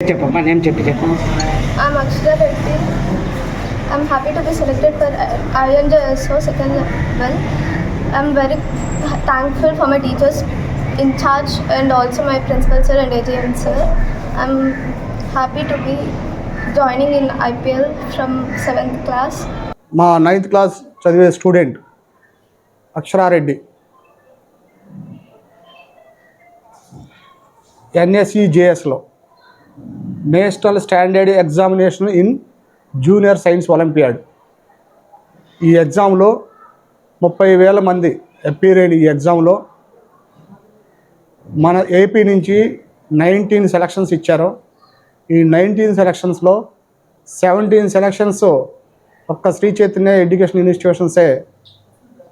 చెప్పమ్మా నేను చెప్పి చెప్పు I'm Akshara Reddy. I'm happy to be selected for INJSO second level. I'm very thankful for my teachers in charge and also my principal sir and AGM sir. I'm happy to be joining in IPL from 7th class. మా ninth class చదివే student Akshara Reddy ఎన్ఎస్ఈజేఎస్లో national standard examination in junior science olympiad. ఈ ఎగ్జామ్లో ముప్పై వేల మంది appear అయిన ఈ ఎగ్జామ్లో మన ఏపీ నుంచి నైన్టీన్ సెలక్షన్స్ ఇచ్చారు. ఈ నైన్టీన్ సెలక్షన్స్లో సెవెంటీన్ సెలక్షన్స్ ఒక్క శ్రీ చైతన్య ఎడ్యుకేషన్ ఇన్స్టిట్యూషన్సే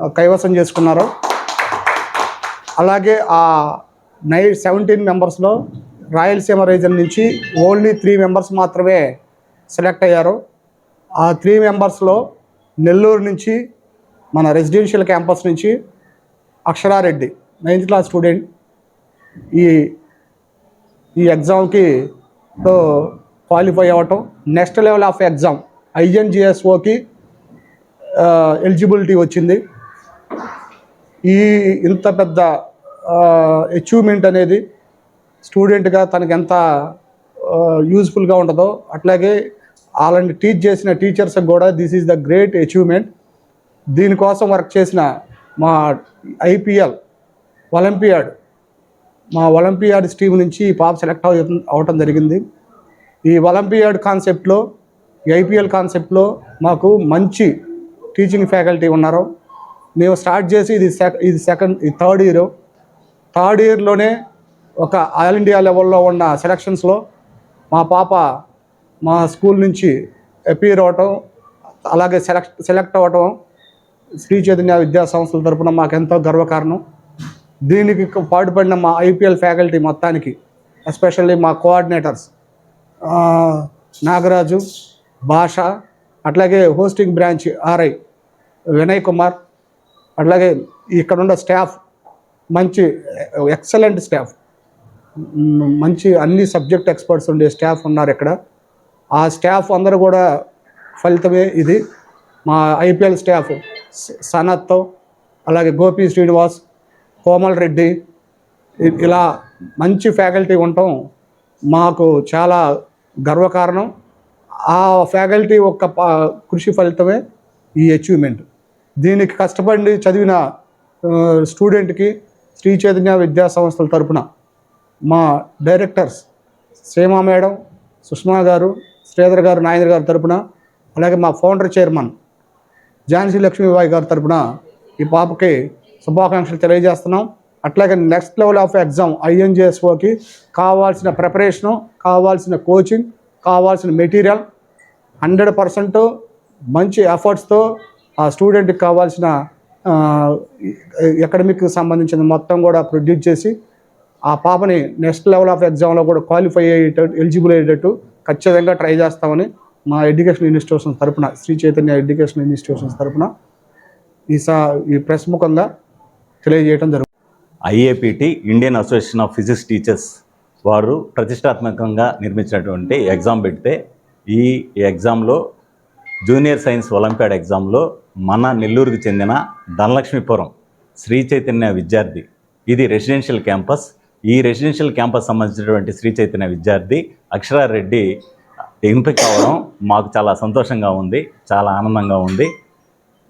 కైవసం చేసుకున్నారు. అలాగే ఆ నై సెవెంటీన్ మెంబర్స్లో రాయలసీమ రీజన్ నుంచి ఓన్లీ త్రీ మెంబర్స్ మాత్రమే సెలెక్ట్ అయ్యారు. ఆ త్రీ మెంబర్స్లో నెల్లూరు నుంచి మన రెసిడెన్షియల్ క్యాంపస్ నుంచి అక్షరారెడ్డి నైన్త్ క్లాస్ స్టూడెంట్ ఈ ఈ ఎగ్జామ్కి క్వాలిఫై అవ్వటం. నెక్స్ట్ లెవెల్ ఆఫ్ ఎగ్జామ్ ఐఎన్జిఎస్ఓకి ఎలిజిబిలిటీ వచ్చింది. ఈ ఇంత పెద్ద అచీవ్మెంట్ అనేది స్టూడెంట్గా తనకు ఎంత యూజ్ఫుల్గా ఉంటుందో అట్లాగే వాళ్ళని టీచ్ చేసిన టీచర్స్కి కూడా this is the great achievement. దీనికోసం వర్క్ చేసిన మా ఐపీఎల్ ఒలింపియాడ్ మా ఒలింపియాడ్ టీం నుంచి ఈ పాప సెలెక్ట్ అవటం జరిగింది. ఈ ఒలింపియాడ్ కాన్సెప్ట్లో ఈ ఐపీఎల్ కాన్సెప్ట్లో మాకు మంచి టీచింగ్ ఫ్యాకల్టీ ఉన్నారు. మేము స్టార్ట్ చేసి ఇది సెక ఇది సెకండ్ ఇది థర్డ్ ఇయర్. థర్డ్ ఇయర్లోనే ఒక ఆల్ ఇండియా లెవెల్లో ఉన్న సెలక్షన్స్లో మా పాప మా స్కూల్ నుంచి అపీర్ అవ్వటం అలాగే సెలెక్ట్ సెలెక్ట్ అవ్వటం శ్రీ చైతన్య విద్యా సంస్థల తరపున మాకెంతో గర్వకారణం. దీనికి పాటుపడిన మా ఐపీఎల్ ఫ్యాకల్టీ మొత్తానికి ఎస్పెషల్లీ మా కోఆర్డినేటర్స్ నాగరాజు భాష అట్లాగే hosting branch RI Vinay Kumar అట్లాగే ఇక్కడ ఉన్న స్టాఫ్ మంచి ఎక్సలెంట్ స్టాఫ్. మంచి అన్ని సబ్జెక్ట్ ఎక్స్పర్ట్స్ ఉండే స్టాఫ్ ఉన్నారు ఇక్కడ. ఆ స్టాఫ్ అందరూ కూడా ఫలితమే ఇది. మా ఐపీఎల్ స్టాఫ్ స- సనత్తో అలాగే గోపి శ్రీనివాస్ కోమల్ రెడ్డి ఇలా మంచి ఫ్యాకల్టీ ఉండటం మాకు చాలా గర్వకారణం. ఆ ఫ్యాకల్టీ ఒక్క కృషి ఫలితమే ఈ అచీవ్మెంట్. దీనికి కష్టపడి చదివిన స్టూడెంట్కి శ్రీ చైతన్య విద్యా సంస్థల తరపున మా డైరెక్టర్స్ సీమా మేడం సుష్మా గారు శ్రీధర్ గారు నాగేంద్ర గారి తరపున అలాగే మా ఫౌండర్ చైర్మన్ ఝాన్సీ లక్ష్మీబాయి గారి తరపున ఈ పాపకి శుభాకాంక్షలు తెలియజేస్తున్నాం. అట్లాగే నెక్స్ట్ లెవెల్ ఆఫ్ ఎగ్జామ్ ఐఎన్జిఎస్ఓకి కావాల్సిన ప్రిపరేషను కావాల్సిన కోచింగ్ కావాల్సిన మెటీరియల్ హండ్రెడ్ పర్సెంట్ మంచి ఎఫర్ట్స్తో ఆ స్టూడెంట్కి కావాల్సిన ఎకడమిక్ సంబంధించిన మొత్తం కూడా ప్రొడ్యూస్ చేసి ఆ పాపని నెక్స్ట్ లెవెల్ ఆఫ్ ఎగ్జామ్లో కూడా క్వాలిఫై అయ్యేటట్టు ఎలిజిబుల్ అయ్యేటట్టు ఖచ్చితంగా ట్రై చేస్తామని మా ఎడ్యుకేషన్ ఇన్స్టిట్యూషన్స్ తరపున శ్రీ చైతన్య ఎడ్యుకేషన్ ఇన్స్టిట్యూషన్స్ తరపున ఈ సా ఈ ప్రెస్ ముఖంగా తెలియజేయడం జరుగుతుంది IAPT Indian Association of Physics Teachers వారు ప్రతిష్టాత్మకంగా నిర్మించినటువంటి ఎగ్జామ్ పెడితే ఈ ఎగ్జామ్లో జూనియర్ సైన్స్ ఒలింపియాడ్ ఎగ్జామ్లో మన నెల్లూరుకు చెందిన ధనలక్ష్మీపురం శ్రీ చైతన్య విద్యార్థి. ఇది రెసిడెన్షియల్ క్యాంపస్. ఈ రెసిడెన్షియల్ క్యాంపస్ సంబంధించినటువంటి శ్రీ చైతన్య విద్యార్థి అక్షరారెడ్డి ఎంపిక కావడం మాకు చాలా సంతోషంగా ఉంది చాలా ఆనందంగా ఉంది.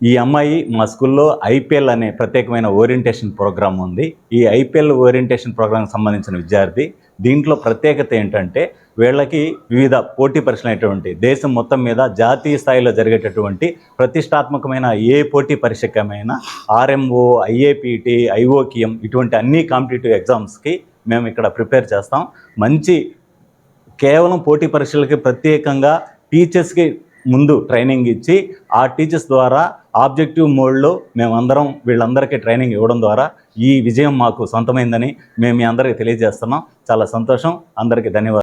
ఈ అమ్మాయి మా స్కూల్లో ఐపీఎల్ అనే ప్రత్యేకమైన ఓరియంటేషన్ ప్రోగ్రామ్ ఉంది. ఈ ఐపీఎల్ ఓరియంటేషన్ ప్రోగ్రాంకి సంబంధించిన విద్యార్థి దీంట్లో ప్రత్యేకత ఏంటంటే వీళ్ళకి వివిధ పోటీ పరీక్షలైనటువంటి దేశం మొత్తం మీద జాతీయ స్థాయిలో జరిగేటటువంటి ప్రతిష్టాత్మకమైన ఏ పోటీ పరీక్షకమైన ఆర్ఎంఓ ఐఏపీటీ ఐఓకిఎం ఇటువంటి అన్ని కాంపిటేటివ్ ఎగ్జామ్స్కి మేము ఇక్కడ ప్రిపేర్ చేస్తాం. మంచి కేవలం పోటీ పరీక్షలకి ప్రత్యేకంగా టీచర్స్కి ముందు ట్రైనింగ్ ఇచ్చి ఆ టీచర్స్ ద్వారా ఆబ్జెక్టివ్ మోడ్లో మేమందరం వీళ్ళందరికీ ట్రైనింగ్ ఇవ్వడం ద్వారా ఈ విజయం మాకు సొంతమైందని మేము మీ అందరికీ తెలియజేస్తున్నాం. చాలా సంతోషం. అందరికీ ధన్యవాదాలు.